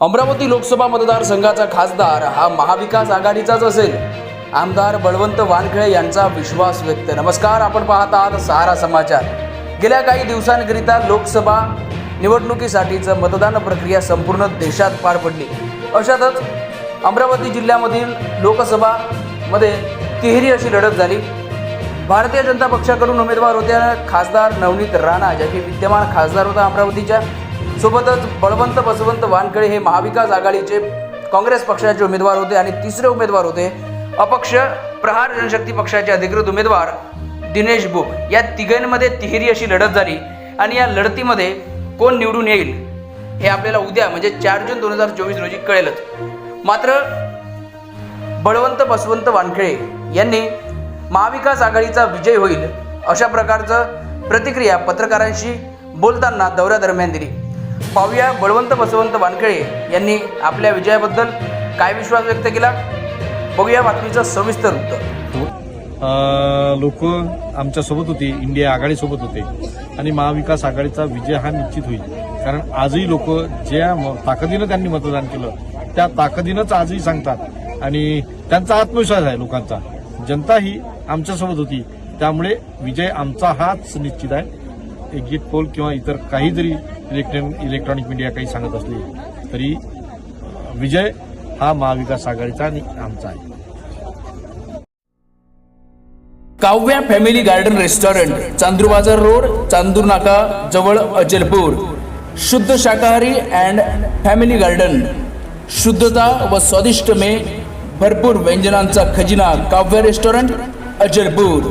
अमरावती लोकसभा मतदारसंघाचा खासदार हा महाविकास आघाडीचाच असेल. आमदार बळवंत वानखळे यांचा विश्वास व्यक्त. नमस्कार आपण पाहत आहात सहारा समाचार. गेल्या काही दिवसांकरिता लोकसभा निवडणुकीसाठीचं मतदान प्रक्रिया संपूर्ण देशात पार पडली. अशातच अमरावती जिल्ह्यामधील लोकसभामध्ये तिहेरी अशी लढत झाली. भारतीय जनता पक्षाकडून उमेदवार होत्या खासदार नवनीत राणा ज्या की विद्यमान खासदार होता अमरावतीच्या. सोबतच बळवंत बसवंत वानखेडे हे महाविकास आघाडीचे काँग्रेस पक्षाचे उमेदवार होते आणि तिसरे उमेदवार होते. अपक्ष प्रहार जनशक्ती पक्षाचे अधिकृत उमेदवार दिनेश बुक या तिघांमध्ये तिहेरी अशी लढत झाली आणि या लढतीमध्ये कोण निवडून येईल हे आपल्याला उद्या म्हणजे चार जून दोन हजार चोवीस रोजी कळेलच. मात्र बळवंत बसवंत वानखेळे यांनी महाविकास आघाडीचा विजय होईल अशा प्रकारचं प्रतिक्रिया पत्रकारांशी बोलताना दौऱ्यादरम्यान दिली. पाहूया बळवंत बसवंत वानखेडे यांनी आपल्या विजयाबद्दल काय विश्वास व्यक्त केला? बघूया बातमीचं सविस्तर उत्तर. लोक आमच्यासोबत होते इंडिया आघाडीसोबत होते आणि महाविकास आघाडीचा विजय हा निश्चित होईल. कारण आजही लोक ज्या म- ताकदीनं त्यांनी मतदान केलं त्या ताकदीनंच आजही सांगतात. आणि त्यांचा आत्मविश्वास आहे लोकांचा. जनता ही आमच्यासोबत होती. त्यामुळे विजय आमचा हाच निश्चित आहे. एक्झिट पोल किंवा इतर काही जरी इलेक्ट्रॉन इलेक्ट्रॉनिक मीडिया काही सांगत असली तरी विजय हा महाविकास आघाडीचा आणि आमचा आहे. Kavya family garden restaurant Chandur Bazaar road Chandur नाका जवळ अचलपूर शुद्ध शाकाहारी अँड फॅमिली गार्डन शुद्धता व स्वादिष्ट मे भरपूर व्यंजनांचा खजिना काव्य रेस्टॉरंट अचलपूर